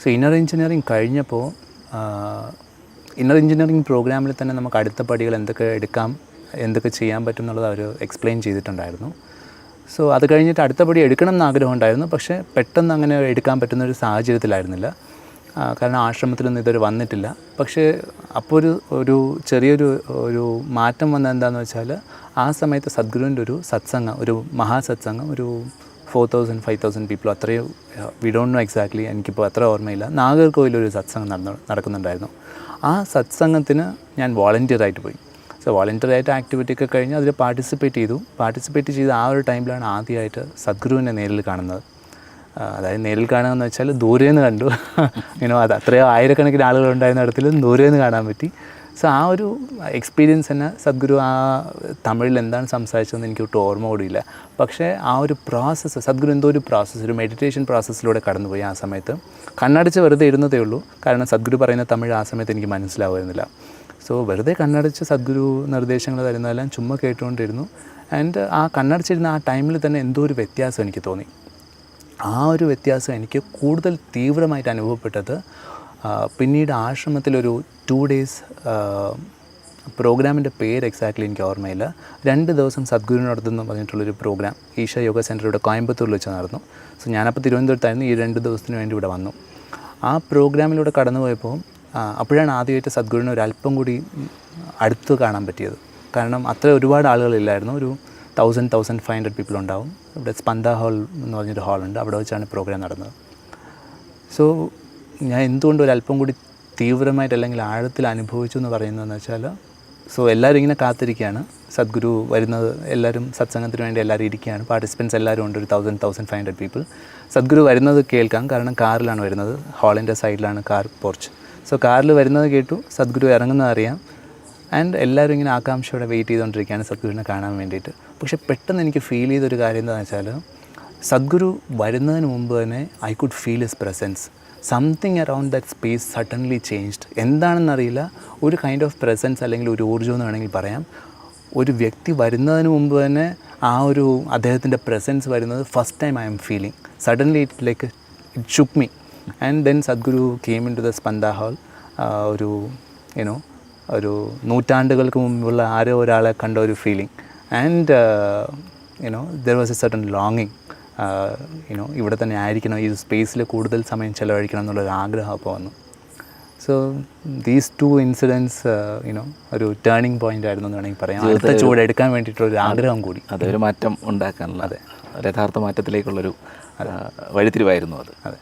So inner engineering കഴിഞ്ഞപ്പോൾ inner engineering പ്രോഗ്രാമിൽ തന്നെ നമുക്ക് അടുത്ത പടികൾ എന്തൊക്കെ എടുക്കാം എന്തൊക്കെ ചെയ്യാൻ പറ്റും എന്നുള്ളത് അവർ എക്സ്പ്ലെയിൻ ചെയ്തിട്ടുണ്ടായിരുന്നു. സോ അത് കഴിഞ്ഞിട്ട് അടുത്ത പടി എടുക്കണം എന്ന് ആഗ്രഹം ഉണ്ടായിരുന്നു. പക്ഷേ പെട്ടെന്ന് അങ്ങനെ എടുക്കാൻ പറ്റുന്ന ഒരു സാഹചര്യത്തിലായിരുന്നില്ല. കാരണം ആശ്രമത്തിലൊന്നും ഇതുവരെ വന്നിട്ടില്ല. പക്ഷേ അപ്പോൾ ഒരു ഒരു ചെറിയൊരു ഒരു മാറ്റം വന്നത് എന്താണെന്ന് വെച്ചാൽ ആ സമയത്ത് സദ്ഗുരുവിന്റെ ഒരു സത്സംഗം ഒരു മഹാസത്സംഗം ഒരു four thousand five thousand people അത്രയും വി ഡോണ്ട് നോ എക്സാക്ട്ലി എനിക്കിപ്പോൾ അത്ര ഓർമ്മയില്ല. നാഗർകോവിലൊരു സത്സംഗം നടന്നു നടക്കുന്നുണ്ടായിരുന്നു. ആ സത്സംഗത്തിന് ഞാൻ ആയിട്ട് പോയി. സോ ആയിട്ട് ആക്ടിവിറ്റി ഒക്കെ കഴിഞ്ഞ് അതിൽ പാർട്ടിസിപ്പേറ്റ് ചെയ്തു. പാർട്ടിസിപ്പേറ്റ് ചെയ്ത ആ ഒരു ടൈമിലാണ് ആദ്യമായിട്ട് സദ്ഗുരുവിനെ നേരിൽ കാണുന്നത്. അതായത് നേരിൽ കാണുക എന്ന് വെച്ചാൽ ദൂരെ നിന്ന് കണ്ടു ഇങ്ങനെ അത് അത്രയോ ആയിരക്കണക്കിന് ആളുകൾ ഉണ്ടായിരുന്ന ഇടത്തിൽ ദൂരെ നിന്ന് കാണാൻ പറ്റി. സോ ആ ഒരു എക്സ്പീരിയൻസ് തന്നെ സദ്ഗുരു ആ തമിഴിൽ എന്താണ് സംസാരിച്ചതെന്ന് എനിക്ക് ഒട്ടും ഓർമ്മ കൂടിയില്ല. പക്ഷേ ആ ഒരു പ്രോസസ്സ് സദ്ഗുരു എന്തോ ഒരു പ്രോസസ്സ് ഒരു മെഡിറ്റേഷൻ പ്രോസസ്സിലൂടെ കടന്നുപോയി ആ സമയത്ത്. കണ്ണടച്ച് വെറുതെ ഇരുന്നതേ ഉള്ളൂ. കാരണം സദ്ഗുരു പറയുന്ന തമിഴ് ആ സമയത്ത് എനിക്ക് മനസ്സിലാവുമായിരുന്നില്ല. സോ വെറുതെ കണ്ണടച്ച് സദ്ഗുരു നിർദ്ദേശങ്ങൾ തരുന്നതെല്ലാം ചുമ്മാ കേട്ടുകൊണ്ടിരുന്നു. ആൻഡ് ആ കണ്ണടച്ചിരുന്ന ആ ടൈമിൽ തന്നെ എന്തോ ഒരു വ്യത്യാസം എനിക്ക് തോന്നി. ആ ഒരു വ്യത്യാസം എനിക്ക് കൂടുതൽ തീവ്രമായിട്ട് അനുഭവപ്പെട്ടത് പിന്നീട് ആശ്രമത്തിലൊരു ടു ഡേയ്സ് പ്രോഗ്രാമിന്റെ പേര് എക്സാക്ട്ലി എനിക്ക് ഓർമ്മയില്ല. രണ്ട് ദിവസം സദ്ഗുരുവിനടുത്തെന്ന് പറഞ്ഞിട്ടുള്ളൊരു പ്രോഗ്രാം ഈശ യോഗ സെന്റർ ഇവിടെ കോയമ്പത്തൂരിൽ വെച്ച് നടന്നു. സോ ഞാനപ്പോൾ തിരുവനന്തപുരത്തായിരുന്നു ഈ രണ്ട് ദിവസത്തിന് വേണ്ടി ഇവിടെ വന്നു. ആ പ്രോഗ്രാമിലൂടെ കടന്നു പോയപ്പോൾ അപ്പോഴാണ് ആദ്യമായിട്ട് സദ്ഗുരുവിനെ ഒരു അല്പം കൂടി അടുത്ത് കാണാൻ പറ്റിയത്. കാരണം അത്ര ഒരുപാട് ആളുകളില്ലായിരുന്നു ഒരു thousand thousand five hundred people ഉണ്ടാവും. ഇവിടെ സ്പന്ദ ഹാൾ എന്ന് പറഞ്ഞൊരു ഹാളുണ്ട് അവിടെ വെച്ചാണ് പ്രോഗ്രാം നടന്നത്. സോ ഞാൻ എന്തുകൊണ്ട് ഒരു അല്പം കൂടി തീവ്രമായിട്ട് അല്ലെങ്കിൽ ആഴത്തിൽ അനുഭവിച്ചു എന്ന് പറയുന്നതെന്ന് വെച്ചാൽ സോ എല്ലാവരും ഇങ്ങനെ കാത്തിരിക്കുകയാണ്. സദ്ഗുരു വരുന്നത് എല്ലാവരും സത്സംഗത്തിന് വേണ്ടി എല്ലാവരും ഇരിക്കുകയാണ്. പാർട്ടിസിപ്പൻസ് എല്ലാവരും ഉണ്ട് ഒരു thousand thousand five hundred people Sadhguru വരുന്നത് കേൾക്കാം. കാരണം കാറിലാണ് വരുന്നത്. ഹാളിന്റെ സൈഡിലാണ് കാർ പോർച്ച് സോ കാറിൽ വരുന്നത് കേട്ടു. സദ്ഗുരു ഇറങ്ങുന്നത് അറിയാം. ആൻഡ് എല്ലാവരും ഇങ്ങനെ ആകാംക്ഷയോടെ വെയിറ്റ് ചെയ്തുകൊണ്ടിരിക്കുകയാണ് സദ്ഗുരുവിനെ കാണാൻ വേണ്ടിയിട്ട്. പക്ഷേ പെട്ടെന്ന് എനിക്ക് ഫീൽ ചെയ്തൊരു കാര്യം എന്താണെന്ന് വെച്ചാൽ സദ്ഗുരു വരുന്നതിന് മുമ്പ് തന്നെ I could feel his presence something around that space suddenly changed എന്താണെന്നറിയില്ല. ഒരു കൈൻഡ് ഓഫ് പ്രസൻസ് അല്ലെങ്കിൽ ഒരു ഊർജം എന്ന് വേണമെങ്കിൽ പറയാം. ഒരു വ്യക്തി വരുന്നതിന് മുമ്പ് തന്നെ ആ ഒരു അദ്ദേഹത്തിന്റെ പ്രസൻസ് വരുന്നത് first time I am feeling suddenly it like it shook me and then Sadhguru came in to the Spanda hall ഒരു യുനോ ഒരു നൂറ്റാണ്ടുകൾക്ക് മുമ്പുള്ള ആരോ ഒരാളെ കണ്ട ഒരു feeling and you know there was a certain ലോങ്ങിങ് you know ഇവിടെ തന്നെ ആയിരിക്കണം ഈ സ്പേസിൽ കൂടുതൽ സമയം ചിലവഴിക്കണം എന്നുള്ളൊരു ആഗ്രഹം അപ്പോൾ വന്നു. So these two incidents you know ഒരു ടേണിംഗ് പോയിന്റ് ആയിരുന്നു എന്ന് വേണമെങ്കിൽ പറയാം. അടുത്ത ചൂട് എടുക്കാൻ വേണ്ടിയിട്ടൊരു ആഗ്രഹം കൂടി. അതൊരു മാറ്റം ഉണ്ടാക്കാനുള്ള അതെ. ഒരു യഥാർത്ഥ മാറ്റത്തിലേക്കുള്ളൊരു വഴിത്തിരിവായിരുന്നു അത്. അതെ.